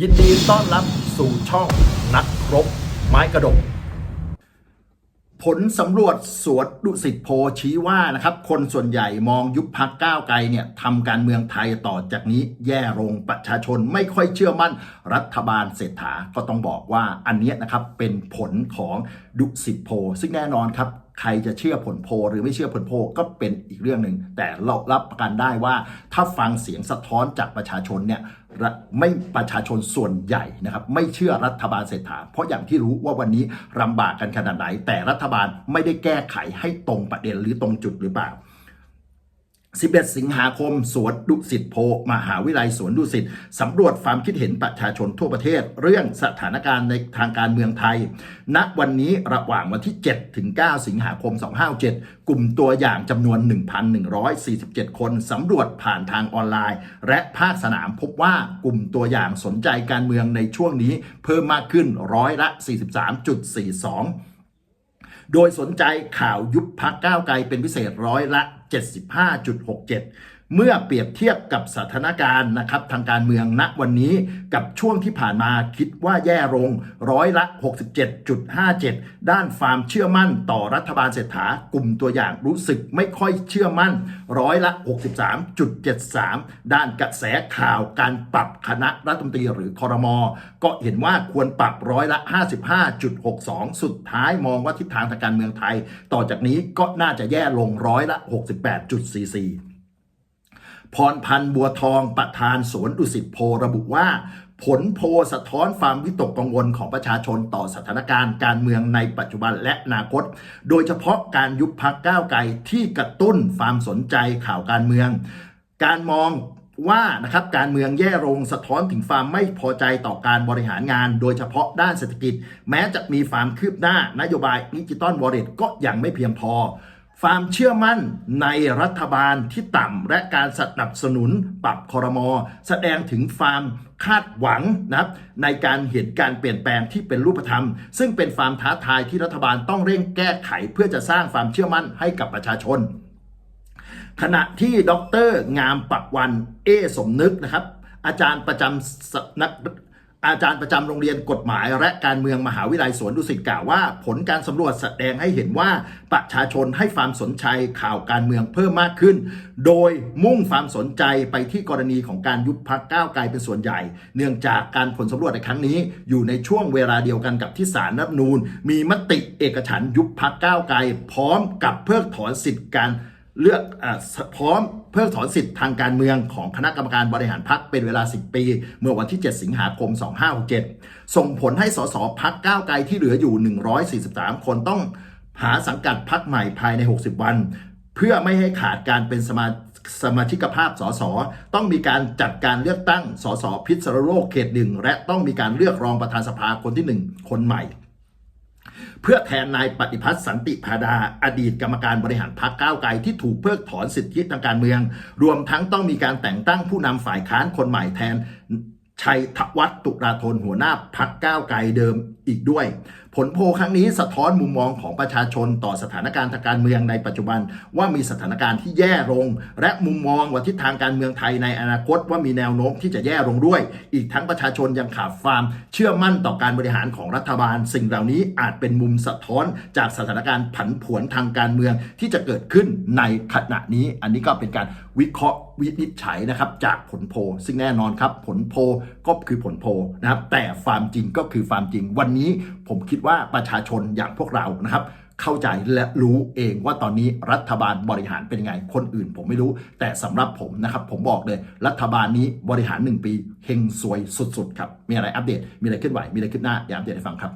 ยินดีต้อนรับสู่ช่องนักรบ ไม้กระดก ผลสำรวจสวนดุสิตโพชี้ว่านะครับ คนส่วนใหญ่มองยุบพักก้าวไกลเนี่ยทำการเมืองไทยต่อจากนี้แย่ลงประชาชนไม่ค่อยเชื่อมั่น รัฐบาลเศรษฐาก็ต้องบอกว่าอันเนี้ยนะครับเป็นผลของดุสิตโพซึ่งแน่นอนครับ ใครจะเชื่อผลโพหรือไม่เชื่อผลโพก็เป็นอีกเรื่องหนึ่งแต่เรารับประกันได้ว่า ถ้าฟังเสียงสะท้อนจากประชาชนเนี่ยไม่ประชาชนส่วนใหญ่นะครับไม่เชื่อรัฐบาลเศรษฐา เพราะอย่างที่รู้ว่าวันนี้ลำบากกันขนาดไหน แต่รัฐบาลไม่ได้แก้ไขให้ตรงประเด็นหรือตรงจุดหรือเปล่า 11 สิงหาคม สวนดุสิตโพ มหาวิทยาลัยสวนดุสิตสำรวจความคิดเห็นประชาชนทั่วประเทศ เรื่องสถานการณ์ในทางการเมืองไทย ณ วันนี้ระหว่างวันที่ 7 ถึง 9 สิงหาคม 257 กลุ่มตัวอย่างจำนวน 1,147 คนสำรวจผ่านทางออนไลน์ และภาคสนามพบว่ากลุ่มตัวอย่างสนใจการเมืองในช่วงนี้เพิ่มมากขึ้นร้อยละ 43.42 โดยสนใจข่าวยุบพักก้าวไกลเป็นพิเศษร้อยละ 75.67 เมื่อเปรียบเทียบกับสถานการณ์นะครับทางการเมืองณวันนี้กับช่วงที่ผ่านมาคิดว่าแย่ลงร้อยละ 67.57 ด้านความเชื่อมั่นต่อรัฐบาลเศรษฐากลุ่มตัวอย่างรู้สึกไม่ค่อยเชื่อมั่นร้อยละ 63.73 ด้านกระแสข่าวการปรับคณะรัฐมนตรีหรือคอรมอก็เห็นว่าควรปรับร้อยละ 55.62 สุดท้ายมองว่าทิศทางทางการเมืองไทย ต่อจากนี้ก็น่าจะแย่ลงร้อยละ 68.44 พรพันธ์บัวทองประธานสวนดุสิตโพระบุว่า ผลโพสะท้อนความวิตกกังวลของประชาชนต่อสถานการณ์การเมืองในปัจจุบันและอนาคต โดยเฉพาะการยุบพักก้าวไกลที่กระตุ้นความสนใจข่าวการเมือง การมองว่านะครับการเมืองแย่ลงสะท้อนถึงความไม่พอใจต่อการบริหารงาน โดยเฉพาะด้านเศรษฐกิจ แม้จะมีความคืบหน้า นโยบายดิจิตอลวอลเล็ตก็ยังไม่เพียงพอ ความเชื่อมั่นในรัฐบาลที่ต่ำและการสนับสนุนปรับคอรมอแสดงถึงความคาดหวังนะครับในการเห็นการเปลี่ยนแปลงที่เป็นรูปธรรม ซึ่งเป็นความท้าทายที่รัฐบาลต้องเร่งแก้ไขเพื่อจะสร้างความเชื่อมั่นให้กับประชาชน ขณะที่ดร งามปักวันเอสมนึกนะครับอาจารย์ประจำสำนัก อาจารย์ประจำโรงเรียนกฎหมายและการเมืองมหาวิทยาลัยสวนดุสิตกล่าวว่า ผลการสำรวจแสดงให้เห็นว่าประชาชนให้ความสนใจข่าวการเมืองเพิ่มมากขึ้น โดยมุ่งความสนใจไปที่กรณีของการยุบพักก้าวไกลเป็นส่วนใหญ่ เนื่องจากการผลสำรวจในครั้งนี้ อยู่ในช่วงเวลาเดียวกันกับที่สารรัฐนูญมีมติเอกฉันยุบพักก้าวไกลพร้อมกับเพิกถอนสิทธิการ เลือกอพร้อมเพิกถอนสิทธิ์ทางการเมืองของคณะกรรมการบริหารพรรคเป็นเวลา 10 ปี เมื่อวันที่ 7 สิงหาคม 2567 ส่งผลให้สสพักก้าวไกลที่เหลืออยู่ 143 คนต้องหาสังกัดพักใหม่ภายใน 60 วัน เพื่อไม่ให้ขาดการเป็นสมาสมาชิกภาพสสต้องมีการจัดการเลือกตั้งสสพิษณุโลกเขตหนึ่งและต้องมีการเลือกรองประธานสภาคนที่หนึ่งคนใหม่ เพื่อแทนนายปฏิพัฒน์สันติพาดา อดีตกรรมการบริหารพรรคก้าวไกลที่ถูกเพิกถอนสิทธิทางการเมือง รวมทั้งต้องมีการแต่งตั้งผู้นำฝ่ายค้านคนใหม่แทนชัยธวัฒน์ตุราธนหัวหน้าพรรคก้าวไกลเดิมอีกด้วย ผลโพลครั้งนี้สะท้อนมุมมองของประชาชนต่อสถานการณ์ทางการเมืองในปัจจุบัน ว่ามีสถานการณ์ที่แย่ลง และมุมมองว่าทิศทางการเมืองไทยในอนาคตว่ามีแนวโน้มที่จะแย่ลงด้วย อีกทั้งประชาชนยังขาดความเชื่อมั่นต่อการบริหารของรัฐบาล สิ่งเหล่านี้อาจเป็นมุมสะท้อนจากสถานการณ์ผันผวนทางการเมืองที่จะเกิดขึ้นในขณะนี้ อันนี้ก็เป็นการวิเคราะห์วินิจฉัยนะครับจากผลโพซึ่งแน่นอนครับ ผลโพก็คือผลโพนะครับแต่ความจริงก็คือความจริงวันนี้ผมคิดว่าประชาชนอย่างพวกเรานะครับเข้าใจและรู้เองว่าตอนนี้รัฐบาลบริหารเป็นไง คนอื่นผมไม่รู้ แต่สำหรับผมนะครับ ผมบอกเลย รัฐบาลนี้บริหาร 1 ปีเฮงซวยสุดๆครับ มีอะไรอัปเดต มีอะไรขึ้นไหว มีอะไรขึ้นหน้าอย่าอัปเดตให้ฟังครับ